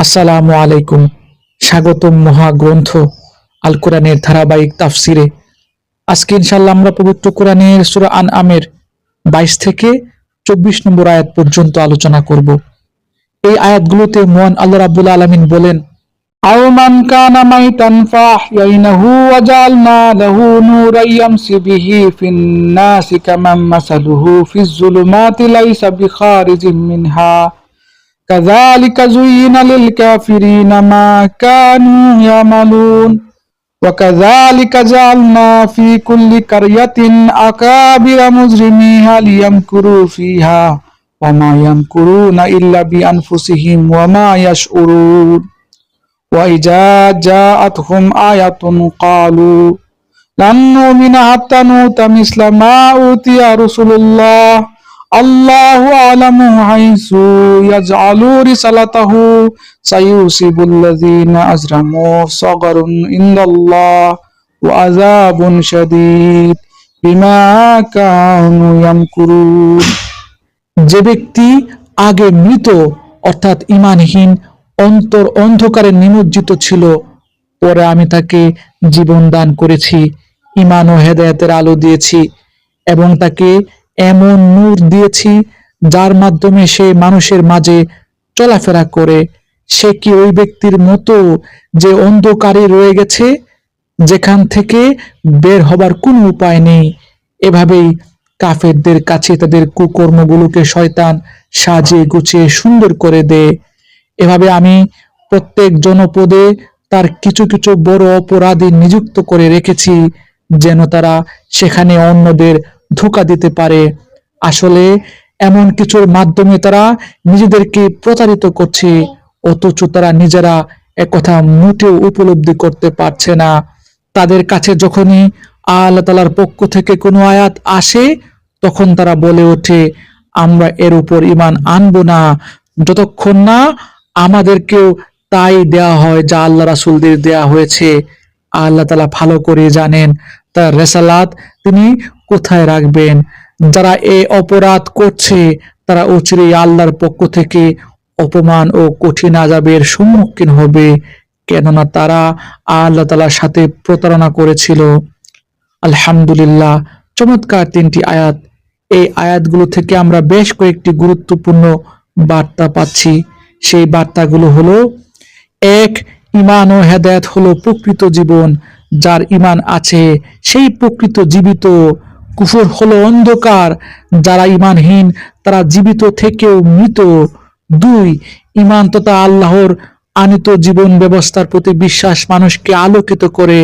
আসসালামু আলাইকুম স্বাগতম মহাগ্রন্থ আল কোরআনের ধারাবাহিক তাফসিরে আজকে ইনশাল্লাহ আমরা পবিত্র কোরআনের সূরা আন আমের বাইশ থেকে চব্বিশ নম্বর আয়াত পর্যন্ত আলোচনা করব এই আয়াতগুলোতে মহান আল্লাহ রাব্বুল আলামিন বলেন أو من كان ميتا فأحييناه وجعلنا له نورا يمشي به في الناس كمن مثله في الظلمات ليس بخارج منها كذلك زين للكافرين ما كانوا يعملون. وكذلك جعلنا في كل قرية أكابر مجرميها ليمكروا فيها وما يمكرون إلا بأنفسهم وما يشعرون. وإذا جاءتهم آية قالوا لن نؤمن حتى نؤت مثل ما أوتي رسل الله. আল্লাহু আলামু হাইসু ইয়াজআলু রিসালাতাহু আজরামু ওয়া আযাবুন শাদীদ বিমা কানু ইয়ামকুরুন। যে ব্যক্তি আগে মৃত, অর্থাৎ ইমানহীন অন্তর অন্ধকারে নিমজ্জিত ছিল, পরে আমি তাকে জীবন দান করেছি ইমান ও হেদায়েতের আলো দিয়েছি এবং তাকে এমন নূর দিয়েছি, যার মাধ্যমে সে মানুষের মাঝে চলাফেরা করে। সে কি ওই ব্যক্তির মতো যে অন্ধকারে রয়ে গেছে, যেখান থেকে বের হবার কোনো উপায় নেই? এভাবেই কাফেরদের কাছে তাদের কুকর্মগুলোকে শয়তান সাজিয়ে গুছিয়ে সুন্দর করে দেয়। এভাবে আমি প্রত্যেক জনপদে তার কিছু কিছু বড় অপরাধী নিযুক্ত করে রেখেছি, যেন তারা সেখানে অন্যদের ধোকা দিতে পারে। আসলে এমন কিছুর মাধ্যমে তারা নিজেদেরকে প্রতারিত করছে, অথচ তারা নিজেরা একথা মোটেও উপলব্ধি করতে পারছে না। তাদের কাছে যখনই আল্লাহ তালার পক্ষ থেকে কোনো আয়াত আসে, তখন তারা বলে ওঠে, আমরা এর উপর ইমান আনব না। যতক্ষণ না আমাদেরকেও তাই দেয়া হয় যা আল্লাহ রাসুলদের দেয়া হয়েছে। আল্লাহ তালা ভালো করে জানেন তার রেসালাত তিনি কোথায় রাখবেন। যারা এ অপরাধ করছে, তারা অচিরেই আল্লাহর পক্ষ থেকে অপমান ও কঠিন আজাবের সম্মুখীন হবে। কেননা তারা আল্লাহ তালার সাথে প্রতারণা করেছিল। আলহামদুলিল্লাহ, চমৎকার তিনটি আয়াত। এই আয়াতগুলো থেকে আমরা বেশ কয়েকটি গুরুত্বপূর্ণ বার্তা পাচ্ছি। সেই বার্তাগুলো হলো, এক ইমান ও হেদায়েত হলো প্রকৃত জীবন, যার ইমান আছে সেই প্রকৃত জীবিত। কুফর হলো অন্ধকার, যারা ইমানহীন, তারা জীবিত থেকেও মৃত। দুই, ইমান তথা আল্লাহর আনিত জীবন ব্যবস্থার প্রতি বিশ্বাস মানুষকে আলোকিত করে,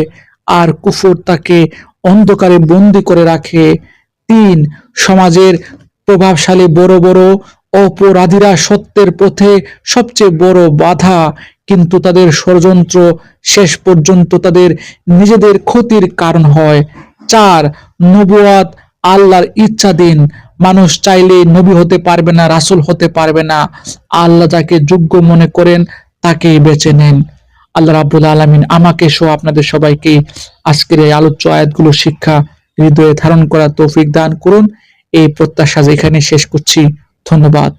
আর কুফর তাকে অন্ধকারে বন্দি করে রাখে। তিন, সমাজের প্রভাবশালী বড় বড় অপরাধীরা সত্যের পথে সবচেয়ে বড় বাধা। কিন্তু তাদের ষড়যন্ত্র শেষ পর্যন্ত তাদের নিজেদের ক্ষতির কারণ হয়। চার নবুয়াত আল্লাহর ইচ্ছাধীন মানুষ চাইলে নবী হতে পারবে না, রাসূল হতে পারবে না। আল্লাহ যাকে যোগ্য মনে করেন, তাকেই বেছে নেন। আল্লাহ রাব্বুল আলামিন আমাকে সহ আপনাদের সবাইকে আজকের এই আলোচ্য আয়াতগুলো শিক্ষা, হৃদয়ে ধারণ করার তৌফিক দান করুন। এই প্রত্যাশা যেখানে শেষ করছি। ধন্যবাদ।